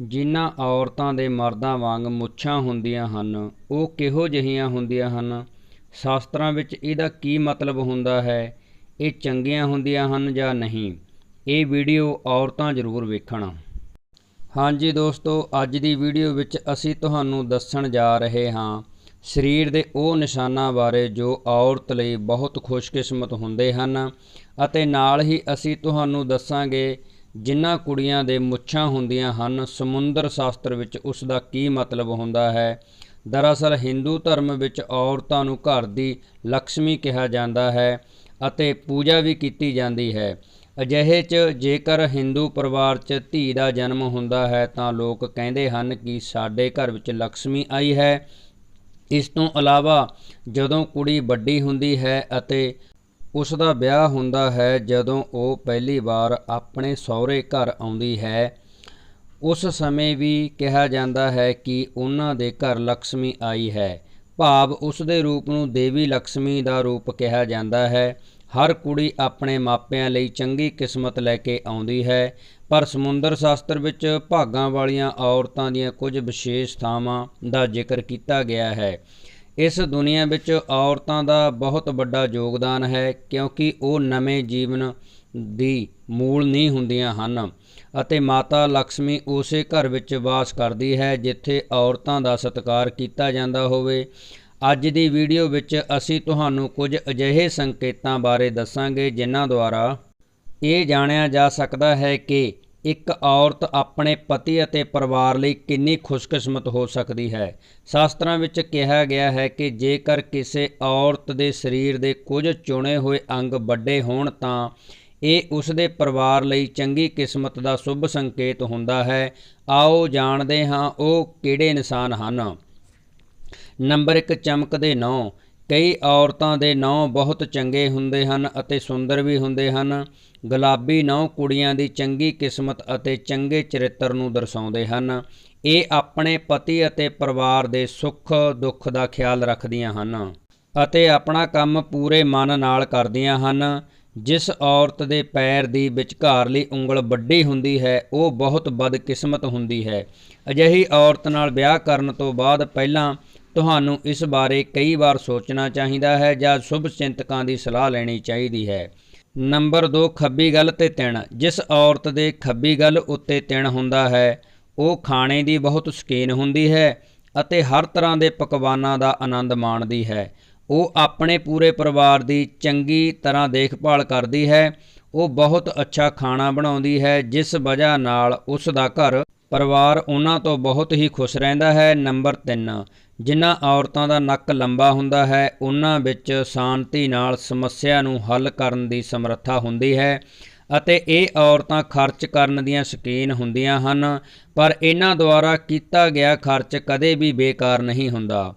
ਜਿਨ੍ਹਾਂ ਔਰਤਾਂ ਦੇ ਮਰਦਾਂ ਵਾਂਗ ਮੁੱਛਾਂ ਹੁੰਦੀਆਂ ਹਨ, ਉਹ ਕਿਹੋ ਜਿਹੀਆਂ ਹੁੰਦੀਆਂ ਹਨ? ਸ਼ਾਸਤਰਾਂ ਵਿੱਚ ਇਹਦਾ ਕੀ ਮਤਲਬ ਹੁੰਦਾ ਹੈ? ਇਹ ਚੰਗੀਆਂ ਹੁੰਦੀਆਂ ਹਨ ਜਾਂ ਨਹੀਂ? ਇਹ ਵੀਡੀਓ ਔਰਤਾਂ ਜ਼ਰੂਰ ਵੇਖਣ। ਹਾਂਜੀ ਦੋਸਤੋ, ਅੱਜ ਦੀ ਵੀਡੀਓ ਵਿੱਚ ਅਸੀਂ ਤੁਹਾਨੂੰ ਦੱਸਣ ਜਾ ਰਹੇ ਹਾਂ ਸਰੀਰ ਦੇ ਉਹ ਨਿਸ਼ਾਨਾਂ ਬਾਰੇ ਜੋ ਔਰਤ ਲਈ ਬਹੁਤ ਖੁਸ਼ਕਿਸਮਤ ਹੁੰਦੇ ਹਨ ਅਤੇ ਨਾਲ ਹੀ ਅਸੀਂ ਤੁਹਾਨੂੰ ਦੱਸਾਂਗੇ ਜਿਨ੍ਹਾਂ ਕੁੜੀਆਂ ਦੇ ਮੁੱਛਾਂ ਹੁੰਦੀਆਂ ਹਨ, ਸਮੁੰਦਰ ਸ਼ਾਸਤਰ ਵਿੱਚ ਉਸ ਦਾ ਕੀ ਮਤਲਬ ਹੁੰਦਾ ਹੈ? ਦਰਅਸਲ, ਹਿੰਦੂ ਧਰਮ ਵਿੱਚ ਔਰਤਾਂ ਨੂੰ ਘਰ ਦੀ ਲక్ష్ਮੀ ਕਿਹਾ ਜਾਂਦਾ ਹੈ ਅਤੇ ਪੂਜਾ ਵੀ ਕੀਤੀ ਜਾਂਦੀ ਹੈ। ਅਜਿਹੇ 'ਚ ਜੇਕਰ ਹਿੰਦੂ ਪਰਿਵਾਰ 'ਚ ਧੀ ਦਾ ਜਨਮ ਹੁੰਦਾ ਹੈ, ਤਾਂ ਲੋਕ ਕਹਿੰਦੇ ਹਨ ਕਿ ਸਾਡੇ ਘਰ ਵਿੱਚ ਲక్ష్ਮੀ ਆਈ ਹੈ। ਇਸ ਤੋਂ ਇਲਾਵਾ, ਜਦੋਂ ਕੁੜੀ ਵੱਡੀ ਹੁੰਦੀ ਹੈ ਅਤੇ ਉਸ ਦਾ ਵਿਆਹ ਹੁੰਦਾ ਹੈ ਜਦੋਂ ਉਹ ਪਹਿਲੀ ਵਾਰ ਆਪਣੇ ਸਹੁਰੇ ਘਰ ਆਉਂਦੀ ਹੈ। ਉਸ ਸਮੇਂ ਵੀ ਕਿਹਾ ਜਾਂਦਾ ਹੈ ਕਿ ਉਹਨਾਂ ਦੇ ਘਰ ਲక్ష్ਮੀ ਆਈ ਹੈ। ਭਾਵ ਉਸ ਦੇ ਰੂਪ ਨੂੰ ਦੇਵੀ ਲక్ష్ਮੀ ਦਾ ਰੂਪ ਕਿਹਾ ਜਾਂਦਾ ਹੈ। ਹਰ ਕੁੜੀ ਆਪਣੇ ਮਾਪਿਆਂ ਲਈ ਚੰਗੀ ਕਿਸਮਤ ਲੈ ਕੇ ਆਉਂਦੀ ਹੈ। ਪਰ ਸਮੁੰਦਰ ਸ਼ਾਸਤਰ ਵਿੱਚ ਭਾਗਾਂ ਵਾਲੀਆਂ ਔਰਤਾਂ ਦੀਆਂ ਕੁਝ ਵਿਸ਼ੇਸ਼ ਥਾਵਾਂ ਦਾ ਜ਼ਿਕਰ ਕੀਤਾ ਗਿਆ ਹੈ। ਇਸ ਦੁਨੀਆ ਵਿੱਚ ਔਰਤਾਂ ਦਾ ਬਹੁਤ ਵੱਡਾ ਯੋਗਦਾਨ ਹੈ ਕਿਉਂਕਿ ਉਹ ਨਵੇਂ ਜੀਵਨ ਦੀ ਮੂਲ ਨਹੀਂ ਹੁੰਦੀਆਂ ਹਨ ਅਤੇ ਮਾਤਾ ਲక్ష్ਮੀ ਉਸੇ ਘਰ ਵਿੱਚ ਵਾਸ ਕਰਦੀ ਹੈ ਜਿੱਥੇ ਔਰਤਾਂ ਦਾ ਸਤਿਕਾਰ ਕੀਤਾ ਜਾਂਦਾ ਹੋਵੇ। ਅੱਜ ਦੀ ਵੀਡੀਓ ਵਿੱਚ ਅਸੀਂ ਤੁਹਾਨੂੰ ਕੁਝ ਅਜਿਹੇ ਸੰਕੇਤਾਂ ਬਾਰੇ ਦੱਸਾਂਗੇ ਜਿਨ੍ਹਾਂ ਦੁਆਰਾ ਇਹ ਜਾਣਿਆ ਜਾ ਸਕਦਾ ਹੈ ਕਿ ਇੱਕ ਔਰਤ ਆਪਣੇ ਪਤੀ ਅਤੇ ਪਰਿਵਾਰ ਲਈ ਕਿੰਨੀ ਖੁਸ਼ਕਿਸਮਤ ਹੋ ਸਕਦੀ ਹੈ? ਸ਼ਾਸਤਰਾਂ ਵਿੱਚ ਕਿਹਾ ਗਿਆ ਹੈ ਕਿ ਜੇਕਰ ਕਿਸੇ ਔਰਤ ਦੇ ਸਰੀਰ ਦੇ ਕੁਝ ਚੁਣੇ ਹੋਏ ਅੰਗ ਵੱਡੇ ਹੋਣ ਤਾਂ ਇਹ ਉਸ ਦੇ ਪਰਿਵਾਰ ਲਈ ਚੰਗੀ ਕਿਸਮਤ ਦਾ ਸ਼ੁਭ ਸੰਕੇਤ ਹੁੰਦਾ ਹੈ। ਆਓ ਜਾਣਦੇ ਹਾਂ ਉਹ ਕਿਹੜੇ ਨਿਸ਼ਾਨ ਹਨ। ਨੰਬਰ 1 ਚਮਕਦੇ ਨੌ। ਕਈ ਔਰਤਾਂ ਦੇ ਨੌ ਬਹੁਤ ਚੰਗੇ ਹੁੰਦੇ ਹਨ ਅਤੇ ਸੁੰਦਰ ਵੀ ਹੁੰਦੇ ਹਨ। ਗੁਲਾਬੀ ਨੌ ਕੁੜੀਆਂ ਦੀ ਚੰਗੀ ਕਿਸਮਤ ਅਤੇ ਚੰਗੇ ਚਰਿੱਤਰ ਨੂੰ ਦਰਸਾਉਂਦੇ ਹਨ। ਇਹ ਆਪਣੇ ਪਤੀ ਅਤੇ ਪਰਿਵਾਰ ਦੇ ਸੁੱਖ, ਦੁੱਖ ਦਾ ਖਿਆਲ ਰੱਖਦੀਆਂ ਹਨ ਅਤੇ ਆਪਣਾ ਕੰਮ ਪੂਰੇ ਮਨ ਨਾਲ ਕਰਦੀਆਂ ਹਨ। ਜਿਸ ਔਰਤ ਦੇ ਪੈਰ ਦੀ ਵਿਚਕਾਰਲੀ ਉਂਗਲ ਵੱਡੀ ਹੁੰਦੀ ਹੈ, ਉਹ ਬਹੁਤ ਬਦਕਿਸਮਤ ਹੁੰਦੀ ਹੈ। ਅਜਿਹੀ ਔਰਤ ਨਾਲ ਵਿਆਹ ਕਰਨ ਤੋਂ ਬਾਅਦ ਪਹਿਲਾਂ ਤੁਹਾਨੂੰ ਇਸ ਬਾਰੇ ਕਈ ਵਾਰ ਸੋਚਣਾ ਚਾਹੀਦਾ ਹੈ ਜਾਂ ਸ਼ੁਭ ਚਿੰਤਕਾਂ ਦੀ ਸਲਾਹ ਲੈਣੀ ਚਾਹੀਦੀ ਹੈ। ਨੰਬਰ 2 ਖੱਬੀ ਗੱਲ ਤੇ ਤਿਣ। ਜਿਸ ਔਰਤ ਦੇ ਖੱਬੀ ਗੱਲ ਉੱਤੇ ਤਿਣ ਹੁੰਦਾ ਹੈ, ਉਹ ਖਾਣੇ ਦੀ ਬਹੁਤ ਸ਼ਕੀਨ ਹੁੰਦੀ ਹੈ ਅਤੇ ਹਰ ਤਰ੍ਹਾਂ ਦੇ ਪਕਵਾਨਾਂ ਦਾ ਆਨੰਦ ਮਾਣਦੀ ਹੈ। ਉਹ ਆਪਣੇ ਪੂਰੇ ਪਰਿਵਾਰ ਦੀ ਚੰਗੀ ਤਰ੍ਹਾਂ ਦੇਖਭਾਲ ਕਰਦੀ ਹੈ ਉਹ ਬਹੁਤ ਅੱਛਾ ਖਾਣਾ ਬਣਾਉਂਦੀ ਹੈ, ਜਿਸ ਵਜ੍ਹਾ ਨਾਲ ਉਸ ਦਾ ਘਰ ਪਰਿਵਾਰ ਉਹਨਾਂ ਤੋਂ ਬਹੁਤ ਹੀ ਖੁਸ਼ ਰਹਿੰਦਾ ਹੈ। ਨੰਬਰ 3 ਜਿਨ੍ਹਾਂ ਔਰਤਾਂ ਦਾ ਨੱਕ ਲੰਬਾ ਹੁੰਦਾ ਹੈ, ਉਹਨਾਂ ਵਿੱਚ ਸ਼ਾਂਤੀ ਨਾਲ ਸਮੱਸਿਆ ਨੂੰ ਹੱਲ ਕਰਨ ਦੀ ਸਮਰੱਥਾ ਹੁੰਦੀ ਹੈ ਅਤੇ ਇਹ ਔਰਤਾਂ ਖਰਚ ਕਰਨ ਦੀਆਂ ਸ਼ਕੀਨ ਹੁੰਦੀਆਂ ਹਨ, ਪਰ ਇਹਨਾਂ ਦੁਆਰਾ ਕੀਤਾ ਗਿਆ ਖਰਚ ਕਦੇ ਵੀ ਬੇਕਾਰ ਨਹੀਂ ਹੁੰਦਾ।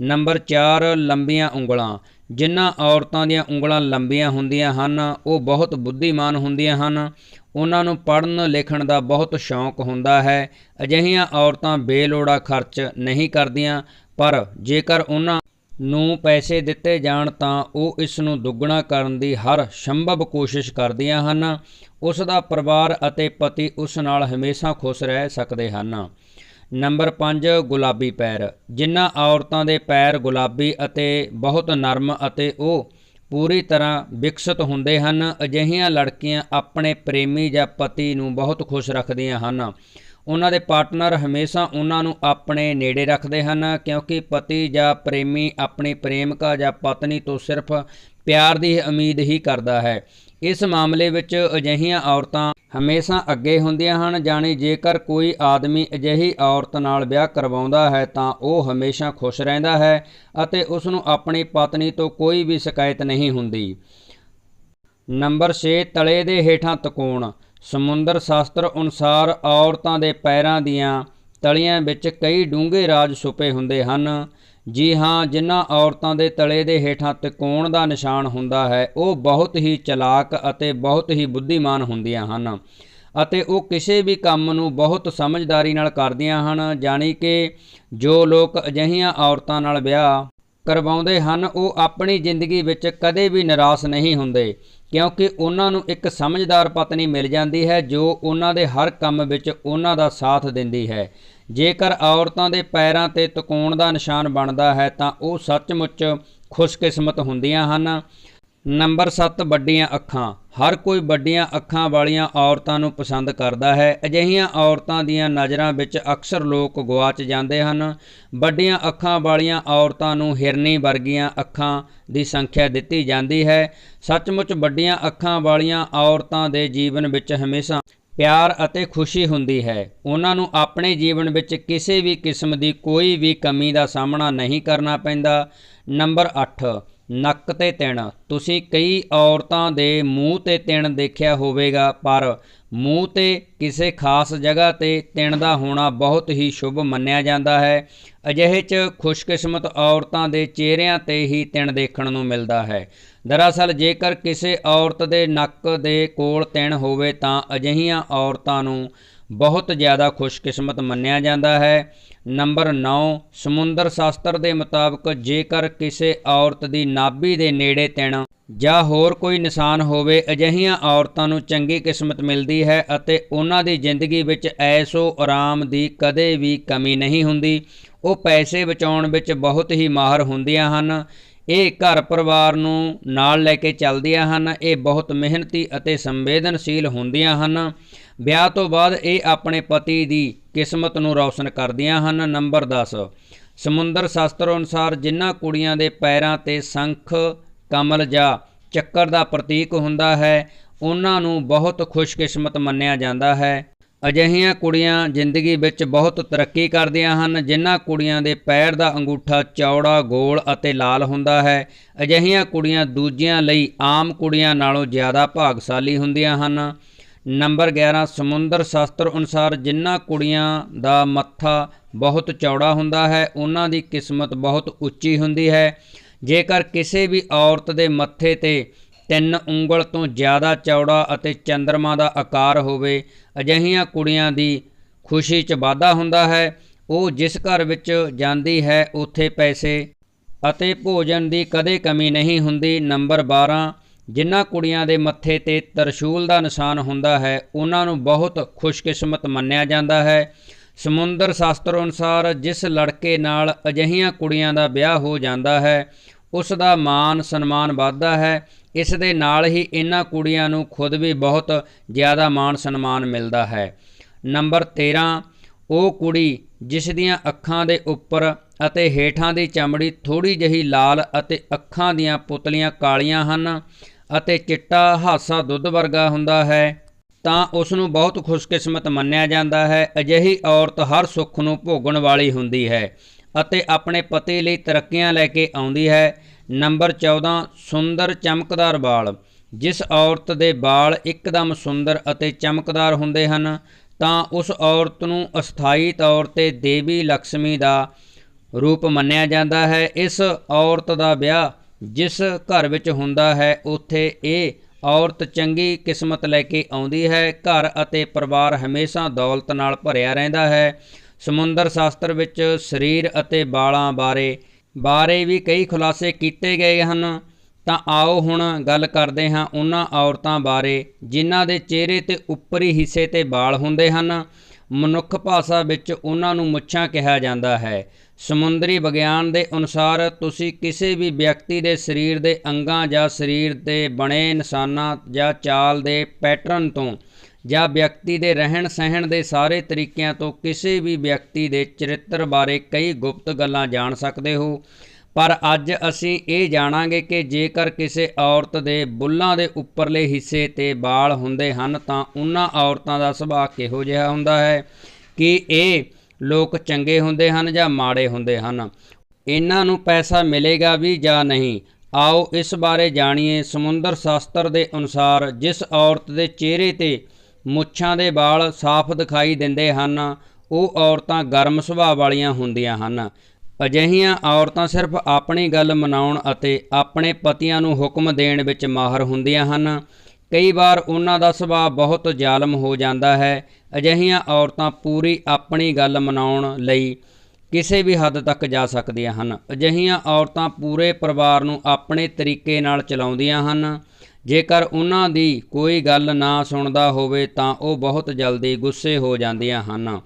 ਨੰਬਰ 4 ਲੰਬੀਆਂ ਉਂਗਲਾਂ। ਜਿਨ੍ਹਾਂ ਔਰਤਾਂ ਦੀਆਂ ਉਂਗਲਾਂ ਲੰਬੀਆਂ ਹੁੰਦੀਆਂ ਹਨ, ਉਹ ਬਹੁਤ ਬੁੱਧੀਮਾਨ ਹੁੰਦੀਆਂ ਹਨ। ਉਹਨਾਂ ਨੂੰ ਪੜ੍ਹਨ, ਲਿਖਣ ਦਾ ਬਹੁਤ ਸ਼ੌਂਕ ਹੁੰਦਾ ਹੈ। ਅਜਿਹੀਆਂ ਔਰਤਾਂ ਬੇਲੋੜਾ ਖਰਚ ਨਹੀਂ ਕਰਦੀਆਂ, ਪਰ ਜੇਕਰ ਉਹਨਾਂ ਨੂੰ ਪੈਸੇ ਦਿੱਤੇ ਜਾਣ ਤਾਂ ਉਹ ਇਸ ਨੂੰ ਦੁੱਗਣਾ ਕਰਨ ਦੀ ਹਰ ਸੰਭਵ ਕੋਸ਼ਿਸ਼ ਕਰਦੀਆਂ ਹਨ। ਉਸ ਦਾ ਪਰਿਵਾਰ ਅਤੇ ਪਤੀ ਉਸ ਨਾਲ ਹਮੇਸ਼ਾ ਖੁਸ਼ ਰਹਿ ਸਕਦੇ ਹਨ। ਨੰਬਰ 5 ਗੁਲਾਬੀ ਪੈਰ। ਜਿਨ੍ਹਾਂ ਔਰਤਾਂ ਦੇ ਪੈਰ ਗੁਲਾਬੀ ਅਤੇ ਬਹੁਤ ਨਰਮ ਅਤੇ ਉਹ ਪੂਰੀ ਤਰ੍ਹਾਂ ਵਿਕਸਿਤ ਹੁੰਦੇ ਹਨ, ਅਜਿਹੀਆਂ ਲੜਕੀਆਂ ਆਪਣੇ ਪ੍ਰੇਮੀ ਜਾਂ ਪਤੀ ਨੂੰ ਬਹੁਤ ਖੁਸ਼ ਰੱਖਦੀਆਂ ਹਨ। ਉਹਨਾਂ ਦੇ ਪਾਰਟਨਰ ਹਮੇਸ਼ਾ ਉਹਨਾਂ ਨੂੰ ਆਪਣੇ ਨੇੜੇ ਰੱਖਦੇ ਹਨ, ਕਿਉਂਕਿ ਪਤੀ ਜਾਂ ਪ੍ਰੇਮੀ ਆਪਣੀ ਪ੍ਰੇਮਿਕਾ ਜਾਂ ਪਤਨੀ ਤੋਂ ਸਿਰਫ ਪਿਆਰ ਦੀ ਉਮੀਦ ਹੀ ਕਰਦਾ ਹੈ। ਇਸ ਮਾਮਲੇ ਵਿੱਚ ਅਜਿਹੀਆਂ ਔਰਤਾਂ ਹਮੇਸ਼ਾ ਅੱਗੇ ਹੁੰਦੀਆਂ ਹਨ, ਜਾਣੀ ਜੇਕਰ ਕੋਈ ਆਦਮੀ ਅਜਿਹੀ ਔਰਤ ਨਾਲ ਵਿਆਹ ਕਰਵਾਉਂਦਾ ਹੈ, ਤਾਂ ਉਹ ਹਮੇਸ਼ਾ ਖੁਸ਼ ਰਹਿੰਦਾ ਹੈ ਅਤੇ ਉਸ ਨੂੰ ਆਪਣੀ ਪਤਨੀ ਤੋਂ ਕੋਈ ਵੀ ਸ਼ਿਕਾਇਤ ਨਹੀਂ ਹੁੰਦੀ। ਨੰਬਰ 6 ਤਲੇ ਦੇ ਹੇਠਾਂ ਤਕੋਣ। ਸਮੁੰਦਰ ਸ਼ਾਸਤਰ ਅਨੁਸਾਰ ਔਰਤਾਂ ਦੇ ਪੈਰਾਂ ਦੀਆਂ ਤਲੀਆਂ ਵਿੱਚ ਕਈ ਡੂੰਘੇ ਰਾਜ ਛੁਪੇ ਹੁੰਦੇ ਹਨ। ਜੀ ਹਾਂ, ਜਿਨ੍ਹਾਂ ਔਰਤਾਂ ਦੇ ਤਲੇ ਦੇ ਹੇਠਾਂ ਤਿਕੋਣ ਦਾ ਨਿਸ਼ਾਨ ਹੁੰਦਾ ਹੈ, ਉਹ ਬਹੁਤ ਹੀ ਚਲਾਕ ਅਤੇ ਬਹੁਤ ਹੀ ਬੁੱਧੀਮਾਨ ਹੁੰਦੀਆਂ ਹਨ ਅਤੇ ਉਹ ਕਿਸੇ ਵੀ ਕੰਮ ਨੂੰ ਬਹੁਤ ਸਮਝਦਾਰੀ ਨਾਲ ਕਰਦੀਆਂ ਹਨ, ਜਾਣੀ ਕਿ ਜੋ ਲੋਕ ਅਜਿਹੀਆਂ ਔਰਤਾਂ ਨਾਲ ਵਿਆਹ ਕਰਵਾਉਂਦੇ ਹਨ, ਉਹ ਆਪਣੀ ਜ਼ਿੰਦਗੀ ਵਿੱਚ ਕਦੇ ਵੀ ਨਿਰਾਸ਼ ਨਹੀਂ ਹੁੰਦੇ, ਕਿਉਂਕਿ ਉਹਨਾਂ ਨੂੰ ਇੱਕ ਸਮਝਦਾਰ ਪਤਨੀ ਮਿਲ ਜਾਂਦੀ ਹੈ, ਜੋ ਉਹਨਾਂ ਦੇ ਹਰ ਕੰਮ ਵਿੱਚ ਉਹਨਾਂ ਦਾ ਸਾਥ ਦਿੰਦੀ ਹੈ। ਜੇਕਰ ਔਰਤਾਂ ਦੇ ਪੈਰਾਂ ਤੇ ਤਕੋਣ ਦਾ ਨਿਸ਼ਾਨ ਬਣਦਾ ਹੈ, ਤਾਂ ਉਹ ਸੱਚਮੁੱਚ ਖੁਸ਼ਕਿਸਮਤ ਹੁੰਦੀਆਂ ਹਨ। ਨੰਬਰ 7 ਵੱਡੀਆਂ ਅੱਖਾਂ। ਹਰ ਕੋਈ ਵੱਡੀਆਂ ਅੱਖਾਂ ਵਾਲੀਆਂ ਔਰਤਾਂ ਨੂੰ ਪਸੰਦ ਕਰਦਾ ਹੈ। ਅਜਿਹੀਆਂ ਔਰਤਾਂ ਦੀਆਂ ਨਜ਼ਰਾਂ ਵਿੱਚ ਅਕਸਰ ਲੋਕ ਗਵਾਚ ਜਾਂਦੇ ਹਨ। ਵੱਡੀਆਂ ਅੱਖਾਂ ਵਾਲੀਆਂ ਔਰਤਾਂ ਨੂੰ ਹਿਰਨੀ ਵਰਗੀਆਂ ਅੱਖਾਂ ਦੀ ਸੰਖਿਆ ਦਿੱਤੀ ਜਾਂਦੀ ਹੈ। ਸੱਚਮੁੱਚ ਵੱਡੀਆਂ ਅੱਖਾਂ ਵਾਲੀਆਂ ਔਰਤਾਂ ਦੇ ਜੀਵਨ ਵਿੱਚ ਹਮੇਸ਼ਾ ਪਿਆਰ ਅਤੇ ਖੁਸ਼ੀ ਹੁੰਦੀ ਹੈ। ਉਹਨਾਂ ਨੂੰ ਆਪਣੇ ਜੀਵਨ ਵਿੱਚ ਕਿਸੇ ਵੀ ਕਿਸਮ ਦੀ ਕੋਈ ਵੀ ਕਮੀ ਦਾ ਸਾਹਮਣਾ ਨਹੀਂ ਕਰਨਾ ਪੈਂਦਾ। ਨੰਬਰ 8 ਨੱਕ ਤੇ ਤਿਣ ਤੁਸੀਂ ਕਈ ਔਰਤਾਂ ਦੇ ਮੂੰਹ ਤੇ ਤਿਣ ਦੇਖਿਆ ਹੋਵੇਗਾ, ਪਰ ਮੂੰਹ ਤੇ ਕਿਸੇ ਖਾਸ ਜਗ੍ਹਾ ਤੇ ਤਿਣ ਦਾ ਹੋਣਾ ਬਹੁਤ ਹੀ ਸ਼ੁਭ ਮੰਨਿਆ ਜਾਂਦਾ ਹੈ। ਅਜਿਹੇ 'ਚ ਖੁਸ਼ਕਿਸਮਤ ਔਰਤਾਂ ਦੇ ਚਿਹਰਿਆਂ ਤੇ ਹੀ ਤਿਣ ਦੇਖਣ ਨੂੰ ਮਿਲਦਾ ਹੈ। ਦਰਅਸਲ, ਜੇਕਰ ਕਿਸੇ ਔਰਤ ਦੇ ਨੱਕ ਦੇ ਕੋਲ ਤਿਣ ਹੋਵੇ ਤਾਂ ਅਜਿਹੀਆਂ ਔਰਤਾਂ ਨੂੰ ਬਹੁਤ ਜ਼ਿਆਦਾ ਖੁਸ਼ਕਿਸਮਤ ਮੰਨਿਆ ਜਾਂਦਾ ਹੈ। ਨੰਬਰ 9 ਸਮੁੰਦਰ ਸ਼ਾਸਤਰ ਦੇ ਮੁਤਾਬਕ ਜੇਕਰ ਕਿਸੇ ਔਰਤ ਦੀ ਨਾਭੀ ਦੇ ਨੇੜੇ ਤਿਣ ਜਾਂ ਹੋਰ ਕੋਈ ਨਿਸ਼ਾਨ ਹੋਵੇ, ਅਜਿਹੀਆਂ ਔਰਤਾਂ ਨੂੰ ਚੰਗੀ ਕਿਸਮਤ ਮਿਲਦੀ ਹੈ ਅਤੇ ਉਹਨਾਂ ਦੀ ਜ਼ਿੰਦਗੀ ਵਿੱਚ ਐਸੋ ਆਰਾਮ ਦੀ ਕਦੇ ਵੀ ਕਮੀ ਨਹੀਂ ਹੁੰਦੀ। ਉਹ ਪੈਸੇ ਬਚਾਉਣ ਵਿੱਚ ਬਹੁਤ ਹੀ ਮਾਹਰ ਹੁੰਦੀਆਂ ਹਨ। ਇਹ ਘਰ ਪਰਿਵਾਰ ਨੂੰ ਨਾਲ ਲੈ ਕੇ ਚੱਲਦੀਆਂ ਹਨ। ਇਹ ਬਹੁਤ ਮਿਹਨਤੀ ਅਤੇ ਸੰਵੇਦਨਸ਼ੀਲ ਹੁੰਦੀਆਂ ਹਨ। ਵਿਆਹ ਤੋਂ ਬਾਅਦ ਇਹ ਆਪਣੇ ਪਤੀ ਦੀ ਕਿਸਮਤ ਨੂੰ ਰੌਸ਼ਨ ਕਰਦੀਆਂ ਹਨ। ਨੰਬਰ 10 ਸਮੁੰਦਰ ਸ਼ਾਸਤਰ ਅਨੁਸਾਰ ਜਿਨ੍ਹਾਂ ਕੁੜੀਆਂ ਦੇ ਪੈਰਾਂ ਤੇ ਸੰਖ, ਕਮਲ ਜਾਂ ਚੱਕਰ ਦਾ ਪ੍ਰਤੀਕ ਹੁੰਦਾ ਹੈ, ਉਹਨਾਂ ਨੂੰ ਬਹੁਤ ਖੁਸ਼ਕਿਸਮਤ ਮੰਨਿਆ ਜਾਂਦਾ ਹੈ। ਅਜਿਹੀਆਂ ਕੁੜੀਆਂ ਜ਼ਿੰਦਗੀ ਵਿੱਚ ਬਹੁਤ ਤਰੱਕੀ ਕਰਦੀਆਂ ਹਨ, ਜਿਨ੍ਹਾਂ ਕੁੜੀਆਂ ਦੇ ਪੈਰ ਦਾ ਅੰਗੂਠਾ ਚੌੜਾ, ਗੋਲ ਅਤੇ ਲਾਲ ਹੁੰਦਾ ਹੈ। ਅਜਿਹੀਆਂ ਕੁੜੀਆਂ ਦੂਜਿਆਂ ਲਈ ਆਮ ਕੁੜੀਆਂ ਨਾਲੋਂ ਜ਼ਿਆਦਾ ਭਾਗਸ਼ਾਲੀ ਹੁੰਦੀਆਂ ਹਨ। ਨੰਬਰ 11 ਸਮੁੰਦਰ ਸ਼ਾਸਤਰ ਅਨੁਸਾਰ ਜਿਨ੍ਹਾਂ ਕੁੜੀਆਂ ਦਾ ਮੱਥਾ ਬਹੁਤ ਚੌੜਾ ਹੁੰਦਾ ਹੈ, ਉਹਨਾਂ ਦੀ ਕਿਸਮਤ ਬਹੁਤ ਉੱਚੀ ਹੁੰਦੀ ਹੈ। ਜੇਕਰ ਕਿਸੇ ਵੀ ਔਰਤ ਦੇ ਮੱਥੇ ਤੇ ਤਿੰਨ ਉਂਗਲ ਤੋਂ ਜ਼ਿਆਦਾ ਚੌੜਾ ਅਤੇ ਚੰਦਰਮਾ ਦਾ ਆਕਾਰ ਹੋਵੇ, ਅਜਿਹੀਆਂ ਕੁੜੀਆਂ ਦੀ ਖੁਸ਼ੀ 'ਚ ਵਾਧਾ ਹੁੰਦਾ ਹੈ। ਉਹ ਜਿਸ ਘਰ ਵਿੱਚ ਜਾਂਦੀ ਹੈ, ਉੱਥੇ ਪੈਸੇ ਅਤੇ ਭੋਜਨ ਦੀ ਕਦੇ ਕਮੀ ਨਹੀਂ ਹੁੰਦੀ। ਨੰਬਰ 12 ਜਿਨ੍ਹਾਂ ਕੁੜੀਆਂ ਦੇ ਮੱਥੇ ਤੇ ਤਰਸ਼ੂਲ ਦਾ ਨਿਸ਼ਾਨ ਹੁੰਦਾ ਹੈ, ਉਹਨਾਂ ਨੂੰ ਬਹੁਤ ਖੁਸ਼ਕਿਸਮਤ ਮੰਨਿਆ ਜਾਂਦਾ ਹੈ। ਸਮੁੰਦਰ ਸ਼ਾਸਤਰ ਅਨੁਸਾਰ ਜਿਸ ਲੜਕੇ ਨਾਲ ਅਜਿਹੀਆਂ ਕੁੜੀਆਂ ਦਾ ਵਿਆਹ ਹੋ ਜਾਂਦਾ ਹੈ, ਉਸ ਦਾ ਮਾਨ ਸਨਮਾਨ ਵੱਧਦਾ ਹੈ। ਇਸ ਦੇ ਨਾਲ ਹੀ ਇਹਨਾਂ ਕੁੜੀਆਂ ਨੂੰ ਖੁਦ ਵੀ ਬਹੁਤ ਜ਼ਿਆਦਾ ਮਾਣ ਸਨਮਾਨ ਮਿਲਦਾ ਹੈ। ਨੰਬਰ 13 ਉਹ ਕੁੜੀ ਜਿਸ ਦੀਆਂ ਅੱਖਾਂ ਦੇ ਉੱਪਰ ਅਤੇ ਹੇਠਾਂ ਦੀ ਚਮੜੀ ਥੋੜੀ ਜਿਹੀ ਲਾਲ ਅਤੇ ਅੱਖਾਂ ਦੀਆਂ ਪੁਤਲੀਆਂ ਕਾਲੀਆਂ ਹਨ ਅਤੇ ਚਿੱਟਾ ਹਾਸਾ ਦੁੱਧ ਵਰਗਾ ਹੁੰਦਾ ਹੈ, ਤਾਂ ਉਸ ਨੂੰ ਬਹੁਤ ਖੁਸ਼ਕਿਸਮਤ ਮੰਨਿਆ ਜਾਂਦਾ ਹੈ। ਅਜਿਹੀ ਔਰਤ ਹਰ ਸੁੱਖ ਨੂੰ ਭੋਗਣ ਵਾਲੀ ਹੁੰਦੀ ਹੈ ਅਤੇ ਆਪਣੇ ਪਤੀ ਲਈ ਤਰੱਕੀਆਂ ਲੈ ਕੇ ਆਉਂਦੀ ਹੈ। ਨੰਬਰ 14 ਸੁੰਦਰ ਚਮਕਦਾਰ ਵਾਲ। ਜਿਸ ਔਰਤ ਦੇ ਵਾਲ ਇੱਕਦਮ ਸੁੰਦਰ ਅਤੇ ਚਮਕਦਾਰ ਹੁੰਦੇ ਹਨ, ਤਾਂ ਉਸ ਔਰਤ ਨੂੰ ਅਸਥਾਈ ਤੌਰ ਤੇ ਦੇਵੀ ਲక్ష్ਮੀ ਦਾ ਰੂਪ ਮੰਨਿਆ ਜਾਂਦਾ ਹੈ। ਇਸ ਔਰਤ ਦਾ ਵਿਆਹ ਜਿਸ ਘਰ ਵਿੱਚ ਹੁੰਦਾ ਹੈ, ਉੱਥੇ ਇਹ ਔਰਤ ਚੰਗੀ ਕਿਸਮਤ ਲੈ ਕੇ ਆਉਂਦੀ ਹੈ। ਘਰ ਅਤੇ ਪਰਿਵਾਰ ਹਮੇਸ਼ਾ ਦੌਲਤ ਨਾਲ ਭਰਿਆ ਰਹਿੰਦਾ ਹੈ। ਸਮੁੰਦਰ ਸ਼ਾਸਤਰ ਵਿੱਚ ਸਰੀਰ ਅਤੇ ਬਾਲਾਂ ਬਾਰੇ ਬਾਰੇ ਵੀ ਕਈ ਖੁਲਾਸੇ ਕੀਤੇ ਗਏ ਹਨ। ਤਾਂ ਆਓ ਹੁਣ ਗੱਲ ਕਰਦੇ ਹਾਂ ਉਹਨਾਂ ਔਰਤਾਂ ਬਾਰੇ, ਜਿਨ੍ਹਾਂ ਦੇ ਚਿਹਰੇ ਤੇ ਉੱਪਰੀ ਹਿੱਸੇ ਤੇ ਵਾਲ ਹੁੰਦੇ ਹਨ। ਮਨੁੱਖ ਭਾਸ਼ਾ ਵਿੱਚ ਉਹਨਾਂ ਨੂੰ ਮੁੱਛਾਂ ਕਿਹਾ ਜਾਂਦਾ ਹੈ। ਸਮੁੰਦਰੀ ਵਿਗਿਆਨ ਦੇ ਅਨੁਸਾਰ ਤੁਸੀਂ ਕਿਸੇ ਵੀ ਵਿਅਕਤੀ ਦੇ ਸਰੀਰ ਦੇ ਅੰਗਾਂ ਜਾਂ ਸਰੀਰ ਦੇ ਬਣੇ ਨਿਸ਼ਾਨਾਂ ਜਾਂ ਚਾਲ ਦੇ ਪੈਟਰਨ ਤੋਂ ਜਾਂ ਵਿਅਕਤੀ ਦੇ ਰਹਿਣ ਸਹਿਣ ਦੇ ਸਾਰੇ ਤਰੀਕਿਆਂ ਤੋਂ ਕਿਸੇ ਵੀ ਵਿਅਕਤੀ ਦੇ ਚਰਿੱਤਰ ਬਾਰੇ ਕਈ ਗੁਪਤ ਗੱਲਾਂ ਜਾਣ ਸਕਦੇ ਹੋ। ਪਰ ਅੱਜ ਅਸੀਂ ਇਹ ਜਾਣਾਂਗੇ ਕਿ ਜੇਕਰ ਕਿਸੇ ਔਰਤ ਦੇ ਬੁੱਲਾਂ ਦੇ ਉੱਪਰਲੇ ਹਿੱਸੇ ਤੇ ਵਾਲ ਹੁੰਦੇ ਹਨ, ਤਾਂ ਉਹਨਾਂ ਔਰਤਾਂ ਦਾ ਸੁਭਾਅ ਕਿਹੋ ਜਿਹਾ ਹੁੰਦਾ ਹੈ? ਕਿ ਇਹ ਲੋਕ ਚੰਗੇ ਹੁੰਦੇ ਹਨ ਜਾਂ ਮਾੜੇ ਹੁੰਦੇ ਹਨ? ਇਹਨਾਂ ਨੂੰ ਪੈਸਾ ਮਿਲੇਗਾ ਵੀ ਜਾਂ ਨਹੀਂ? ਆਓ ਇਸ ਬਾਰੇ ਜਾਣੀਏ। ਸਮੁੰਦਰ ਸ਼ਾਸਤਰ ਦੇ ਅਨੁਸਾਰ ਜਿਸ ਔਰਤ ਦੇ ਚਿਹਰੇ ਤੇ ਮੁੱਛਾਂ ਦੇ ਵਾਲ ਸਾਫ਼ ਦਿਖਾਈ ਦਿੰਦੇ ਹਨ। ਉਹ ਔਰਤਾਂ ਗਰਮ ਸੁਭਾਅ ਵਾਲੀਆਂ ਹੁੰਦੀਆਂ ਹਨ। ਅਜਿਹੀਆਂ ਔਰਤਾਂ ਸਿਰਫ ਆਪਣੀ ਗੱਲ ਮਨਾਉਣ ਅਤੇ ਆਪਣੇ ਪਤੀਆਂ ਨੂੰ ਹੁਕਮ ਦੇਣ ਵਿੱਚ ਮਾਹਰ ਹੁੰਦੀਆਂ ਹਨ। ਕਈ ਵਾਰ ਉਹਨਾਂ ਦਾ ਸੁਭਾਅ ਬਹੁਤ ਜ਼ਾਲਮ ਹੋ ਜਾਂਦਾ ਹੈ। ਅਜਿਹੀਆਂ ਔਰਤਾਂ ਪੂਰੀ ਆਪਣੀ ਗੱਲ ਮਨਾਉਣ ਲਈ ਕਿਸੇ ਵੀ ਹੱਦ ਤੱਕ ਜਾ ਸਕਦੀਆਂ ਹਨ। ਅਜਿਹੀਆਂ ਔਰਤਾਂ ਪੂਰੇ ਪਰਿਵਾਰ ਨੂੰ ਆਪਣੇ ਤਰੀਕੇ ਨਾਲ ਚਲਾਉਂਦੀਆਂ ਹਨ। ਜੇਕਰ ਉਹਨਾਂ ਦੀ ਕੋਈ ਗੱਲ ਨਾ ਸੁਣਦਾ ਹੋਵੇ ਤਾਂ ਉਹ ਬਹੁਤ ਜਲਦੀ ਗੁੱਸੇ ਹੋ ਜਾਂਦੀਆਂ ਹਨ।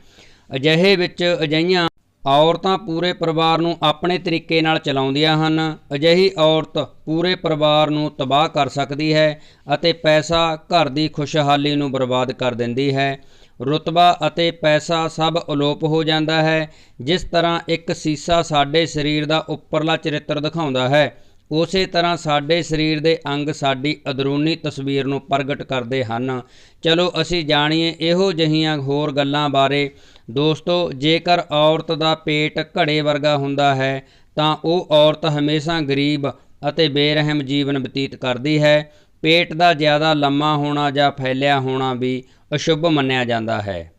ਅਜਿਹੇ ਵਿੱਚ ਅਜਿਹੀਆਂ ਔਰਤਾਂ ਪੂਰੇ ਪਰਿਵਾਰ ਨੂੰ ਆਪਣੇ ਤਰੀਕੇ ਨਾਲ ਚਲਾਉਂਦੀਆਂ ਹਨ। ਅਜਿਹੀ ਔਰਤ ਪੂਰੇ ਪਰਿਵਾਰ ਨੂੰ ਤਬਾਹ ਕਰ ਸਕਦੀ ਹੈ ਅਤੇ ਪੈਸਾ ਘਰ ਦੀ ਖੁਸ਼ਹਾਲੀ ਨੂੰ ਬਰਬਾਦ ਕਰ ਦਿੰਦੀ ਹੈ। ਰੁਤਬਾ ਅਤੇ ਪੈਸਾ ਸਭ ਅਲੋਪ ਹੋ ਜਾਂਦਾ ਹੈ, ਜਿਸ ਤਰ੍ਹਾਂ ਇੱਕ ਸੀਸਾ ਸਾਡੇ ਸਰੀਰ ਦਾ ਉੱਪਰਲਾ ਚਰਿੱਤਰ ਦਿਖਾਉਂਦਾ ਹੈ। ਉਸੇ ਤਰ੍ਹਾਂ ਸਾਡੇ ਸਰੀਰ ਦੇ ਅੰਗ ਸਾਡੀ ਅੰਦਰੂਨੀ ਤਸਵੀਰ ਨੂੰ ਪ੍ਰਗਟ ਕਰਦੇ ਹਨ। ਚਲੋ ਅਸੀਂ ਜਾਣੀਏ ਇਹੋ ਜਿਹੀਆਂ ਹੋਰ ਗੱਲਾਂ ਬਾਰੇ। ਦੋਸਤੋ, ਜੇਕਰ ਔਰਤ ਦਾ ਪੇਟ ਘੜੇ ਵਰਗਾ ਹੁੰਦਾ ਹੈ, ਤਾਂ ਉਹ ਔਰਤ ਹਮੇਸ਼ਾ ਗਰੀਬ ਅਤੇ ਬੇਰਹਿਮ ਜੀਵਨ ਬਤੀਤ ਕਰਦੀ ਹੈ। ਪੇਟ ਦਾ ਜ਼ਿਆਦਾ ਲੰਮਾ ਹੋਣਾ ਜਾਂ ਫੈਲਿਆ ਹੋਣਾ ਵੀ ਅਸ਼ੁਭ ਮੰਨਿਆ ਜਾਂਦਾ ਹੈ।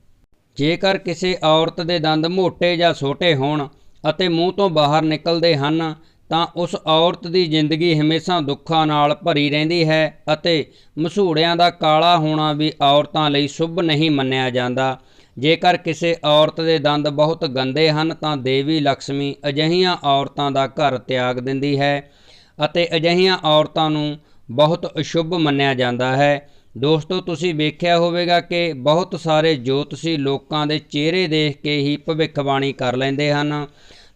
ਜੇਕਰ ਕਿਸੇ ਔਰਤ ਦੇ ਦੰਦ ਮੋٹے ਜਾਂ ਛੋਟੇ ਹੋਣ ਅਤੇ ਮੂੰਹ ਤੋਂ ਬਾਹਰ ਨਿਕਲਦੇ ਹਨ ਤਾਂ ਉਸ ਔਰਤ ਦੀ ਜ਼ਿੰਦਗੀ ਹਮੇਸ਼ਾ ਦੁੱਖਾਂ ਨਾਲ ਭਰੀ ਰਹਿੰਦੀ ਹੈ ਅਤੇ ਮਸੂੜਿਆਂ ਦਾ ਕਾਲਾ ਹੋਣਾ ਵੀ ਔਰਤਾਂ ਲਈ ਸ਼ੁਭ ਨਹੀਂ ਮੰਨਿਆ ਜਾਂਦਾ। ਜੇਕਰ ਕਿਸੇ ਔਰਤ ਦੇ ਦੰਦ ਬਹੁਤ ਗੰਦੇ ਹਨ, ਤਾਂ ਦੇਵੀ ਲక్ష్ਮੀ ਅਜਿਹੀਆਂ ਔਰਤਾਂ ਦਾ ਘਰ ਤਿਆਗ ਦਿੰਦੀ ਹੈ ਅਤੇ ਅਜਿਹੀਆਂ ਔਰਤਾਂ ਨੂੰ ਬਹੁਤ ਅਸ਼ੁਭ ਮੰਨਿਆ ਜਾਂਦਾ ਹੈ। ਦੋਸਤੋ, ਤੁਸੀਂ ਵੇਖਿਆ ਹੋਵੇਗਾ ਕਿ ਬਹੁਤ ਸਾਰੇ ਜੋਤਸ਼ੀ ਲੋਕਾਂ ਦੇ ਚਿਹਰੇ ਦੇਖ ਕੇ ਹੀ ਭਵਿੱਖਬਾਣੀ ਕਰ ਲੈਂਦੇ ਹਨ।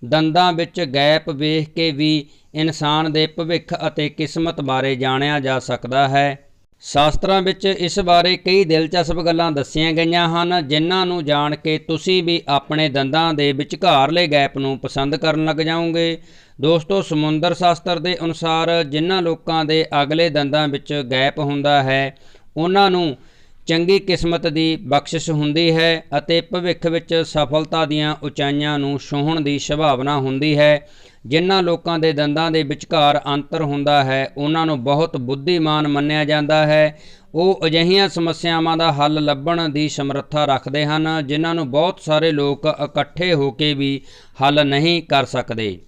ਦੰਦਾਂ ਵਿੱਚ ਗੈਪ ਵੇਖ ਕੇ ਵੀ ਇਨਸਾਨ ਦੇ ਭਵਿੱਖ ਅਤੇ ਕਿਸਮਤ ਬਾਰੇ ਜਾਣਿਆ ਜਾ ਸਕਦਾ ਹੈ। ਸ਼ਾਸਤਰਾਂ ਵਿੱਚ ਇਸ ਬਾਰੇ ਕਈ ਦਿਲਚਸਪ ਗੱਲਾਂ ਦੱਸੀਆਂ ਗਈਆਂ ਹਨ, ਜਿਨ੍ਹਾਂ ਨੂੰ ਜਾਣ ਕੇ ਤੁਸੀਂ ਵੀ ਆਪਣੇ ਦੰਦਾਂ ਦੇ ਵਿਚਕਾਰਲੇ ਗੈਪ ਨੂੰ ਪਸੰਦ ਕਰਨ ਲੱਗ ਜਾਓਗੇ। ਦੋਸਤੋ, ਸਮੁੰਦਰ ਸ਼ਾਸਤਰ ਦੇ ਅਨੁਸਾਰ ਜਿਨ੍ਹਾਂ ਲੋਕਾਂ ਦੇ ਅਗਲੇ ਦੰਦਾਂ ਵਿੱਚ ਗੈਪ ਹੁੰਦਾ ਹੈ, ਉਹਨਾਂ ਨੂੰ ਚੰਗੀ ਕਿਸਮਤ ਦੀ ਬਖਸ਼ਿਸ਼ ਹੁੰਦੀ ਹੈ ਅਤੇ ਭਵਿੱਖ ਵਿੱਚ ਸਫਲਤਾ ਦੀਆਂ ਉਚਾਈਆਂ ਨੂੰ ਛੂਹਣ ਦੀ ਸੰਭਾਵਨਾ ਹੁੰਦੀ ਹੈ। ਜਿਨ੍ਹਾਂ ਲੋਕਾਂ ਦੇ ਦੰਦਾਂ ਦੇ ਵਿਚਕਾਰ ਅੰਤਰ ਹੁੰਦਾ ਹੈ, ਉਹਨਾਂ ਨੂੰ ਬਹੁਤ ਬੁੱਧੀਮਾਨ ਮੰਨਿਆ ਜਾਂਦਾ ਹੈ। ਉਹ ਅਜਿਹੀਆਂ ਸਮੱਸਿਆਵਾਂ ਦਾ ਹੱਲ ਲੱਭਣ ਦੀ ਸਮਰੱਥਾ ਰੱਖਦੇ ਹਨ, ਜਿਨ੍ਹਾਂ ਨੂੰ ਬਹੁਤ ਸਾਰੇ ਲੋਕ ਇਕੱਠੇ ਹੋ ਕੇ ਵੀ ਹੱਲ ਨਹੀਂ ਕਰ ਸਕਦੇ।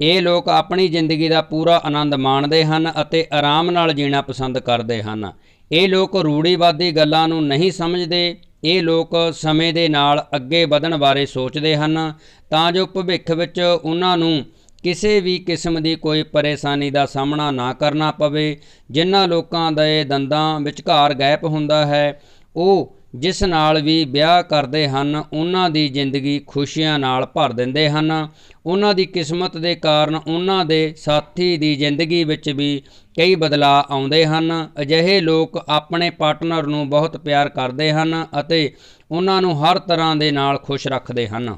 ਇਹ ਲੋਕ ਆਪਣੀ ਜ਼ਿੰਦਗੀ ਦਾ ਪੂਰਾ ਆਨੰਦ ਮਾਣਦੇ ਹਨ ਅਤੇ ਆਰਾਮ ਨਾਲ ਜੀਣਾ ਪਸੰਦ ਕਰਦੇ ਹਨ। ਇਹ ਲੋਕ ਰੂੜੀਵਾਦੀ ਗੱਲਾਂ ਨੂੰ ਨਹੀਂ ਸਮਝਦੇ, ਇਹ ਲੋਕ ਸਮੇਂ ਦੇ ਨਾਲ ਅੱਗੇ ਵਧਣ ਬਾਰੇ ਸੋਚਦੇ ਹਨ। ਤਾਂ ਜੋ ਭਵਿੱਖ ਵਿੱਚ ਉਹਨਾਂ ਨੂੰ ਕਿਸੇ ਵੀ ਕਿਸਮ ਦੀ ਕੋਈ ਪਰੇਸ਼ਾਨੀ ਦਾ ਸਾਹਮਣਾ ਨਾ ਕਰਨਾ ਪਵੇ, ਜਿਨ੍ਹਾਂ ਲੋਕਾਂ ਦੇ ਦੰਦਾਂ ਵਿਚਕਾਰ ਗੈਪ ਹੁੰਦਾ ਹੈ, ਉਹ ਜਿਸ ਨਾਲ ਵੀ ਵਿਆਹ ਕਰਦੇ ਹਨ, ਉਹਨਾਂ ਦੀ ਜ਼ਿੰਦਗੀ ਖੁਸ਼ੀਆਂ ਨਾਲ ਭਰ ਦਿੰਦੇ ਹਨ। ਉਹਨਾਂ ਦੀ ਕਿਸਮਤ ਦੇ ਕਾਰਨ ਉਹਨਾਂ ਦੇ ਸਾਥੀ ਦੀ ਜ਼ਿੰਦਗੀ ਵਿੱਚ ਵੀ ਕਈ ਬਦਲਾਅ ਆਉਂਦੇ ਹਨ। ਅਜਿਹੇ ਲੋਕ ਆਪਣੇ ਪਾਰਟਨਰ ਨੂੰ ਬਹੁਤ ਪਿਆਰ ਕਰਦੇ ਹਨ ਅਤੇ ਉਹਨਾਂ ਨੂੰ ਹਰ ਤਰ੍ਹਾਂ ਦੇ ਨਾਲ ਖੁਸ਼ ਰੱਖਦੇ ਹਨ।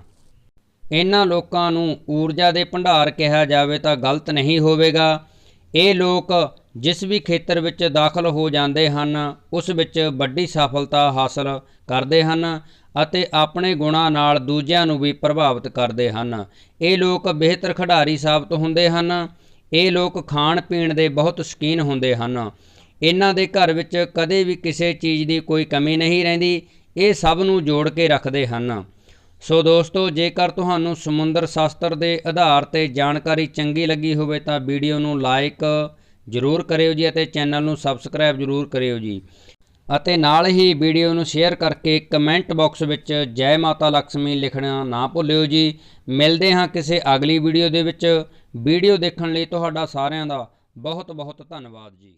ਇਹਨਾਂ ਲੋਕਾਂ ਨੂੰ ਊਰਜਾ ਦੇ ਭੰਡਾਰ ਕਿਹਾ ਜਾਵੇ ਤਾਂ ਗਲਤ ਨਹੀਂ ਹੋਵੇਗਾ। ਇਹ ਲੋਕ ਜਿਸ ਵੀ ਖੇਤਰ ਵਿੱਚ ਦਾਖਲ ਹੋ ਜਾਂਦੇ ਹਨ, ਉਸ ਵਿੱਚ ਵੱਡੀ ਸਫਲਤਾ ਹਾਸਲ ਕਰਦੇ ਹਨ ਅਤੇ ਆਪਣੇ ਗੁਣਾਂ ਨਾਲ ਦੂਜਿਆਂ ਨੂੰ ਵੀ ਪ੍ਰਭਾਵਿਤ ਕਰਦੇ ਹਨ। ਇਹ ਲੋਕ ਬਿਹਤਰ ਖਿਡਾਰੀ ਸਾਬਤ ਹੁੰਦੇ ਹਨ। ਇਹ ਲੋਕ ਖਾਣ ਪੀਣ ਦੇ ਬਹੁਤ ਸ਼ੌਕੀਨ ਹੁੰਦੇ ਹਨ। ਇਹਨਾਂ ਦੇ ਘਰ ਵਿੱਚ ਕਦੇ ਵੀ ਕਿਸੇ ਚੀਜ਼ ਦੀ ਕੋਈ ਕਮੀ ਨਹੀਂ ਰਹਿੰਦੀ। ਇਹ ਸਭ ਨੂੰ ਜੋੜ ਕੇ ਰੱਖਦੇ ਹਨ। ਸੋ ਦੋਸਤੋ, ਜੇਕਰ ਤੁਹਾਨੂੰ ਸਮੁੰਦਰ ਸ਼ਾਸਤਰ ਦੇ ਆਧਾਰ ਤੇ ਜਾਣਕਾਰੀ ਚੰਗੀ ਲੱਗੀ ਹੋਵੇ ਤਾਂ ਵੀਡੀਓ ਨੂੰ ਲਾਈਕ ਜ਼ਰੂਰ ਕਰਿਓ ਜੀ ਅਤੇ ਚੈਨਲ ਨੂੰ ਸਬਸਕ੍ਰਾਈਬ ਜ਼ਰੂਰ ਕਰਿਓ ਜੀ। ਅਤੇ ਨਾਲ ਹੀ ਵੀਡੀਓ ਨੂੰ ਸ਼ੇਅਰ ਕਰਕੇ ਕਮੈਂਟ ਬਾਕਸ ਵਿੱਚ ਜੈ ਮਾਤਾ ਲక్ష్ਮੀ ਲਿਖਣਾ ਨਾ ਭੁੱਲਿਓ ਜੀ। ਮਿਲਦੇ ਹਾਂ ਕਿਸੇ ਅਗਲੀ ਵੀਡੀਓ ਦੇ ਵਿੱਚ। ਵੀਡੀਓ ਦੇਖਣ ਲਈ ਤੁਹਾਡਾ ਸਾਰਿਆਂ ਦਾ ਬਹੁਤ ਬਹੁਤ ਧੰਨਵਾਦ ਜੀ।